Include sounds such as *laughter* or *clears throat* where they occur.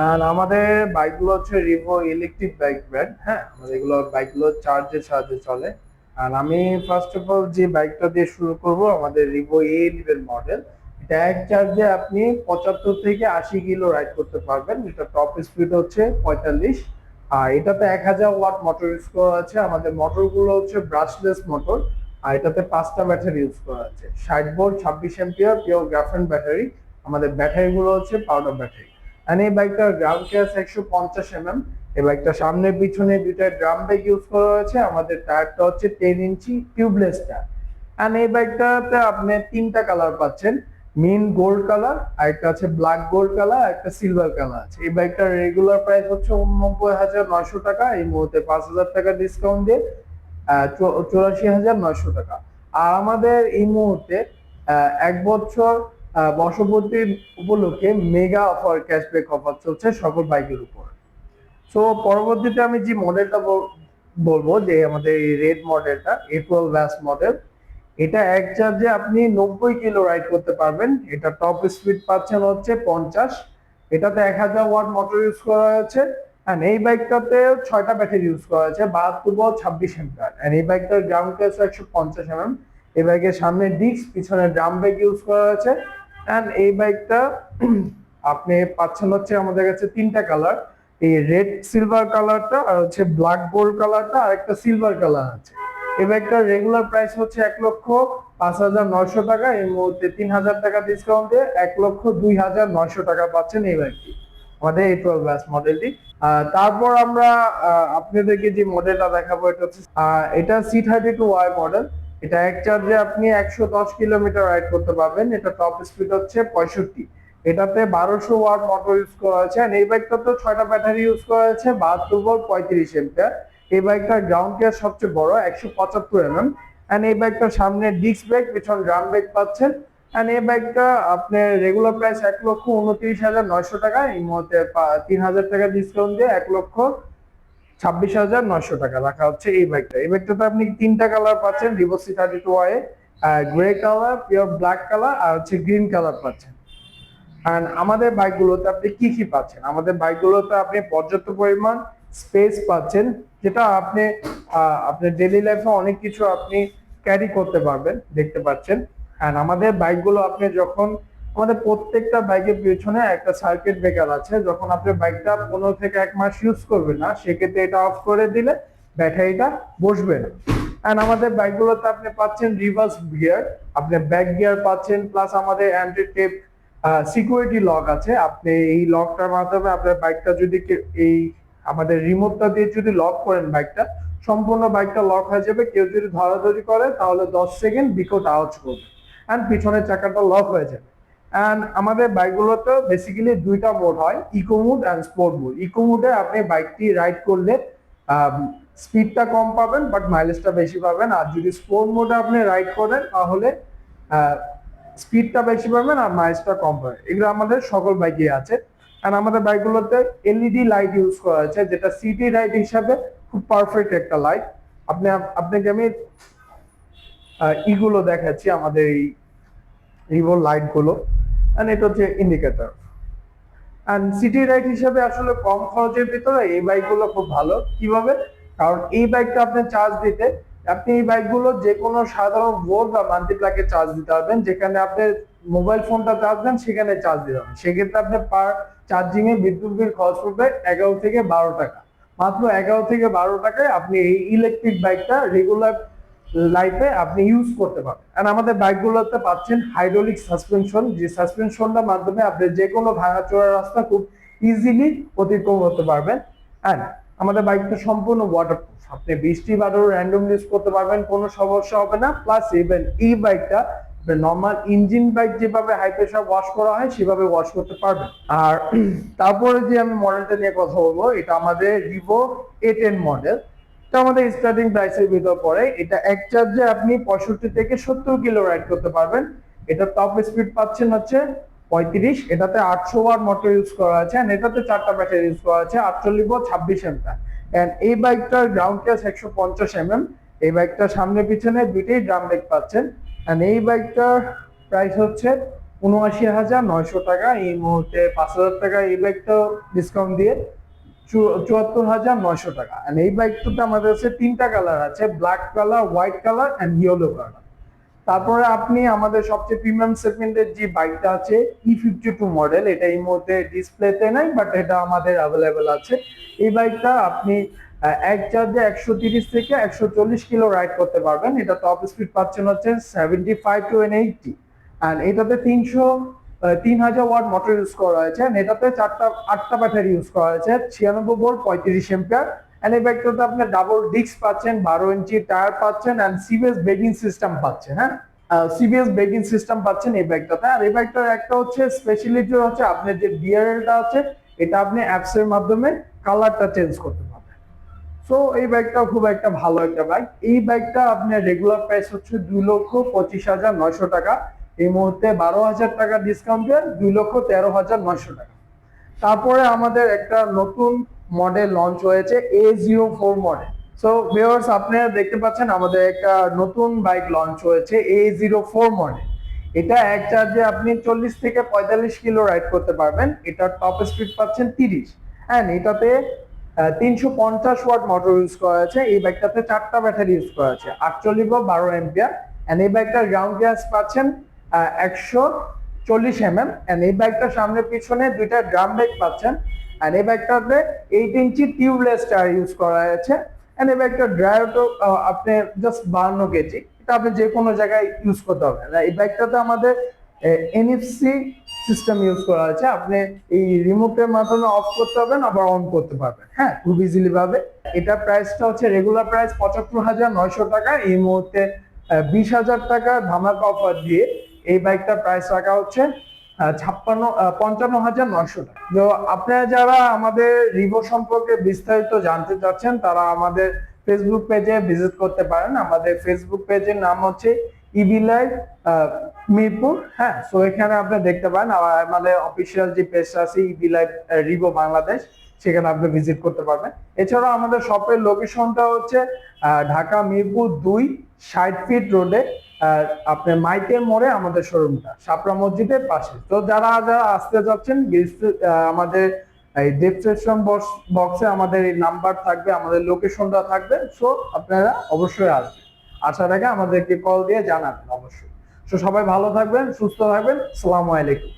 আর আমাদের বাইকগুলো হচ্ছে রিভো ইলেকট্রিক বাইক ব্র্যান্ড হ্যাঁ? আমাদের এগুলো বাইকগুলো চার্জের সাহায্যে চলে। আর আমি ফার্স্ট অফ অল যে বাইকটা দিয়ে শুরু করব, আমাদের রিভো এ ইলেভেন মডেল এটা এক চার্জে আপনি পঁচাত্তর থেকে আশি কিলো রাইড করতে পারবেন। এটা টপ স্পিড হচ্ছে পঁয়তাল্লিশ। আর এটাতে এক হাজার ওয়াট মোটর ইউজ করা আছে। আমাদের মোটরগুলো হচ্ছে ব্রাশলেস মোটর আর এটাতে পাঁচটা ব্যাটারি ইউজ করা আছে। ষাট বোর্ড ছাব্বিশ এম্পিয়ার পিওর গ্রাফেন ব্যাটারি আমাদের ব্যাটারিগুলো হচ্ছে পাউডার ব্যাটারি এই বাইকটার গ্রাউন্ড ক্লাস একশো পঞ্চাশ এমএম এই বাইকটা সামনে, পিছনে দুইটা ড্রাম ব্রেক ইউজ করা হয়েছে। আমাদের টায়ারটা হচ্ছে টেন ইঞ্চি টিউবলেস টায়ার আর এই বাইকটাতে আপনি তিনটা কালার পাচ্ছেন। মিন গোল্ড কালার আর একটা আছে ব্ল্যাক গোল্ড কালার একটা সিলভার কালার আছে। এই বাইকটার রেগুলার প্রাইস হচ্ছে উননব্বই হাজার নয়শো টাকা। এই মুহূর্তে পাঁচ হাজার টাকা ডিসকাউন্ট দিয়ে চৌরাশি হাজার নয়শো টাকা। আর আমাদের এই মুহূর্তে এক বছর বর্ষপূর্তি উপলক্ষে মেগা অফার ক্যাশব্যাক অফার চলছে সকল বাইকের উপর। সো পরবর্তীতে আমি যে মডেলটা বলব যে আমাদের এই রেড মডেলটা এ টুয়েলভ ব্যাস মডেল এটা এক চার্জে আপনি নব্বই কিলো রাইড করতে পারবেন। এটা টপ স্পিড পাচ্ছেন হচ্ছে পঞ্চাশ। এটাতে এক হাজার ওয়াট মোটর ইউজ করা হয়েছে। অ্যান্ড এই বাইকটাতে ছয়টা ব্যাটারি ইউজ করা হয়েছে, বাহাত্তর বল ছাব্বিশ এম্পিয়ার অ্যান্ড এই বাইকটার গ্রাউন্ড ক্লাস একশো পঞ্চাশ এমএম এই বাইকের সামনে ডিস্ক পিছনে ড্রাম ব্রেক ইউজ করা হয়েছে। এই বাইকটা আপনি পাচ্ছেন হচ্ছে আমাদের কাছে তিনটা কালার এই রেড সিলভার কালারটা আর হচ্ছে ব্ল্যাক গোল্ড কালারটা আর একটা সিলভার কালার আছে। এই ব্যাগটার রেগুলার প্রাইস হচ্ছে এক লক্ষ পাঁচ হাজার নয়শো টাকা। এই মুহূর্তে তিন হাজার টাকা ডিসকাউন্ট দিয়ে এক লক্ষ দুই হাজার নয়শো টাকা পাচ্ছেন এই ব্যাগটি আমাদের এই টুয়েলভ ব্যাস মডেলটি তারপর আমরা আপনাদেরকে যে মডেলটা দেখাবো, এটা হচ্ছে এটা C thirty two Y model এটা এক চার্জে আপনি একশো দশ কিলোমিটার রাইড করতে পারবেন। এটা টপ স্পিড হচ্ছে পঁয়ষট্টি। এটাতে বারোশো ওয়াট মোটর ইউজ করা হয়েছে। এই বাইকটাতে ছয়টা ব্যাটারি ইউজ করা হয়েছে, বাহাত্তর ভোল্ট পঁয়ত্রিশ এম্পিয়ার এই বাইকটার গ্রাউন্ড ক্লিয়ার সবচেয়ে বড়, একশো পঁচাত্তর এমএম এন্ড এই বাইকটার সামনে ডিস্ক ব্রেক পিছন ড্রাম ব্রেক পাচ্ছেন। এন্ড এই বাইকটা আপনার রেগুলার প্রাইস এক লক্ষ উনত্রিশ হাজার নয়শো টাকা। এই মুহূর্তে তিন হাজার টাকা ডিসকাউন্ট দিয়ে এক লক্ষ ছাব্বিশ হাজার নয়শো টাকা। রাখা হচ্ছে এই বাইকটা এই বাইকটাতে আপনি তিনটা কালার পাচ্ছেন রিভোসি thirty two Y grey colour pure black colour আর হচ্ছে গ্রিন কালার পাচ্ছেন। আর আমাদের বাইকগুলোতে আপনি কি কি পাচ্ছেন? আমাদের বাইকগুলোতে আপনি পর্যাপ্ত পরিমাণ স্পেস পাচ্ছেন, যেটা আপনি আপনার ডেইলি লাইফে অনেক কিছু আপনি ক্যারি করতে পারবেন, দেখতে পাচ্ছেন। আর আমাদের বাইকগুলো আপনি যখন আমাদের প্রত্যেকটা বাইকের পিছনে একটা সার্কিট ব্রেকার আছে। যখন আপনি বাইকটা পনেরো থেকে এক মাস ইউজ করবেন না, সেক্ষেত্রে এটা অফ করে দিলে ব্যাটারিটা বসবে না। এন্ড আমাদের বাইকগুলোতে আপনি পাচ্ছেন রিভার্স গিয়ার আপনি ব্যাক গিয়ার পাচ্ছেন প্লাস আমাদের অ্যান্টি টেপ সিকিউরিটি লক আছে। আপনি এই লকটার মাধ্যমে আপনার বাইকটা যদি এই আমাদের রিমোটটা দিয়ে যদি লক করেন বাইকটা সম্পূর্ণ বাইকটা লক হয়ে যাবে। কেউ যদি ধরাধরি করে, তাহলে দশ সেকেন্ড বিকট আওয়াজ করবে। অ্যান্ড পিছনের চাকাটা লক হয়ে যাবে। অ্যান্ড আমাদের বাইকগুলোতে বেসিক্যালি দুইটা মোড হয় eco mode and sport mode eco মোডে আপনি বাইকটি রাইড করলে স্পিডটা কম পাবেন বাট মাইলেজটা বেশি পাবেন। আর যদি স্পোর্ট মোডে আপনি রাইড করেন, তাহলে স্পিডটা বেশি পাবেন আর মাইলেজটা কম পাবেন। এগুলো আমাদের সকল বাইকে আছে। আর আমাদের বাইকগুলোতে এলইডি লাইট ইউজ করা আছে যেটা সিটি লাইট হিসাবে খুব পারফেক্ট একটা লাইট আপনি, আপনাকে আমি ইগুলো দেখাচ্ছি, আমাদের এই রিভো লাইট and এটা হচ্ছে ইন্ডিকেটর অ্যান্ড সিটি রাইড হিসেবে আসলে কম খরচের ভিতরে এই বাইকগুলো খুব ভালো। কীভাবে? কারণ এই বাইকটা আপনি চার্জ দিতে, আপনি এই বাইকগুলো যে কোনো সাধারণ ভোল্ট বা মাল্টিপ্লাকে চার্জ দিতে পারবেন। যেখানে আপনি মোবাইল ফোনটা চার্জ দেন, সেখানে চার্জ দিতে হবে সেক্ষেত্রে আপনি পার চার্জিং এ বিদ্যুৎ বিল খরচ করবে এগারো থেকে বারো টাকা। মাত্র এগারো থেকে বারো টাকায় আপনি এই ইলেকট্রিক বাইকটা রেগুলার লাইফে আপনি ইউজ করতে পারবেন। আর আমাদের বাইকগুলোতে পাচ্ছেন হাইড্রোলিক সাসপেনশন যে সাসপেনশনটার মাধ্যমে আপনি যে কোনো ভাঙাচোরা রাস্তা খুব ইজিলি অতিক্রম করতে পারবেন। অ্যান্ড আমাদের বাইকটা সম্পূর্ণ ওয়াটারপ্রুফ আপনি বৃষ্টি, বাদল র্যান্ডম ইউজ করতে পারবেন, কোনো সমস্যা হবে না। প্লাস ইভেন এই বাইকটা নর্মাল ইঞ্জিন বাইক যেভাবে হাই প্রেশার ওয়াশ করা হয়, সেভাবে ওয়াশ করতে পারবেন। আর *clears throat* তারপরে যে আমি মডেলটা নিয়ে কথা বলব, এটা আমাদের রিভো এ টেন মডেল এটা আমাদের স্টার্টিং প্রাইসের ভিতর পড়ে, এটা এক চার্জে আপনি পঁয়ষট্টি থেকে সত্তর কিলো রাইড করতে পারবেন। এটা টপ স্পিড পাচ্ছেন হচ্ছে পঁয়ত্রিশ, এটাতে আটশো ওয়াট মোটর ইউজ করা আছে, and এটাতে চারটা ব্যাটারি ইউজ করা আছে, আটচল্লিশ ওয়াট ছাব্বিশ এমপা এন্ড এই বাইকটার গ্রাউন্ড ক্লাস একশো পঞ্চাশ এমএম এই বাইকটার সামনে পিছনে দুইটাই ড্রাম ব্রেক পাচ্ছেন। এন্ড এই বাইকটার প্রাইস হচ্ছে উনআশি হাজার নয়শো টাকা। এই মুহূর্তে পাঁচ হাজার টাকা এই বাইকটা ডিসকাউন্ট দিয়ে চুয়াত্তর হাজার নয়শো টাকা। আর এই বাইকটাতে আমাদের কাছে তিনটা কালার আছে black colour white colour and yellow colour তারপরে আপনি আমাদের সবচেয়ে প্রিমিয়াম সেগমেন্টের যে বাইকটা আছে ই ফিফটি টু মডেল এটা এই মুহূর্তে ডিসপ্লেতে নাই বাট এটা আমাদের অ্যাভেলেবেল আছে। এই বাইকটা আপনি এক চার্জে একশো তিরিশ থেকে একশো চল্লিশ কিলো রাইড করতে পারবেন। এটা টপ স্পিড পাচ্ছেন হচ্ছে seventy five to an eighty আর এটাতে তিনশো তিন হাজার ওয়াট মোটর ইউজ করা হয়েছে এটাতে চারটা, আটটা ব্যাটারি ইউজ করা হয়েছে, ছিয়ানব্বই ভোল্ট পঁয়ত্রিশ এম্পিয়ার এন্ড এই ব্যাগটাতে আপনি ডাবল ডিস্ক পাচ্ছেন, বারো ইঞ্চি টায়ার পাচ্ছেন অ্যান্ড সিবিএস ব্রেকিং সিস্টেম পাচ্ছেন হ্যাঁ? সিবিএস ব্রেকিং সিস্টেম পাচ্ছেন এই ব্যাগটাতে আর এই ব্যাগটার একটা হচ্ছে স্পেশালিটি হচ্ছে আপনার যে ডিআরএলটা আছে, এটা আপনি অ্যাপস এর মাধ্যমে কালারটা চেঞ্জ করতে পারবেন। সো এই বাইকটা খুব একটা ভালো একটা বাইক এই বাইকটা আপনার রেগুলার প্রাইস হচ্ছে দুই লক্ষ পঁচিশ হাজার নয়শো টাকা। এই মুহূর্তে বারো হাজার টাকা ডিসকাউন্ট দিয়ে দুই লক্ষ তেরো হাজার নয়শো টাকা। তারপরে আমাদের একটা নতুন মডেল লঞ্চ হয়েছে A zero four model so viewers আপনারা দেখতে পাচ্ছেন আমাদের একটা নতুন বাইক লঞ্চ হয়েছে এ জিরো ফোর মডেল এটা এক চার্জে আপনি চল্লিশ থেকে পঁয়তাল্লিশ কিলো রাইড করতে পারবেন। এটা টপ স্পিড পাচ্ছেন তিরিশ। হ্যাঁ এটাতে তিনশো পঞ্চাশ ওয়াট মোটর ইউজ করা আছে এই বাইকটাতে চারটা ব্যাটারি ইউজ করা আছে আটচল্লিশ বা বারো এম্পিয়ার এন্ড এই বাইকটার গ্রাউন্ড গ্যাস পাচ্ছেন একশো চল্লিশ এম এম এন্ড এই বাইকটার সামনে পিছনে দুইটা ড্রাম ব্রেক পাচ্ছেন এন্ড এই বাইকটাতে eight inch tubeless tyre use করা আছে এন্ড এই বাইকটার ড্রাইভটা আপনি জাস্ট বাহান্ন কেজি, এটা আপনি যে কোনো জায়গায় ইউজ করতে হবে এই বাইকটাতে আমাদের এনএফসি সিস্টেম ইউজ করা আছে আপনি এই রিমোটের মাধ্যমে অফ করতে পারবেন, আবার অন করতে পারবেন হ্যাঁ খুব ইজিলি ভাবে এটা প্রাইসটা হচ্ছে রেগুলার প্রাইস পঁচাত্তর হাজার নয়শো টাকা, এই মুহূর্তে বিশ হাজার টাকা ধামাকা অফার দিয়ে এই বাইকটার প্রাইস রাখা হচ্ছে ছাপ্পান্ন পঞ্চান্ন হাজার নয়শো টাকা। তো আপনারা যারা আমাদের রিভো সম্পর্কে বিস্তারিত জানতে চাচ্ছেন, তারা আমাদের ফেসবুক পেজে ভিজিট করতে পারেন। আমাদের ফেসবুক পেজের নাম হচ্ছে ইবি লাইভ মিরপুর হ্যাঁ? সো এখানে আপনি দেখতে পারেন, আর আমাদের অফিসিয়াল যে পেজটা আছে ইবি লাইভ রিভো বাংলাদেশ, সেখানে আপনি ভিজিট করতে পারবেন। এছাড়াও আমাদের শপের লোকেশনটা হচ্ছে ঢাকা মিরপুর দুই, ষাট ফিট রোডে আপনার মাইতে মোড়ে আমাদের শোরুমটা সাপরা মসজিদের পাশে। তো যারা যারা আসতে যাচ্ছেন আমাদের এই ডেসক্রিপশন বক্সে আমাদের এই নাম্বার থাকবে, আমাদের লোকেশনটা থাকবে সো আপনারা অবশ্যই আসবেন। আসার আগে আমাদেরকে কল দিয়ে জানাবেন, অবশ্যই। সো সবাই ভালো থাকবেন, সুস্থ থাকবেন সালামু আলাইকুম।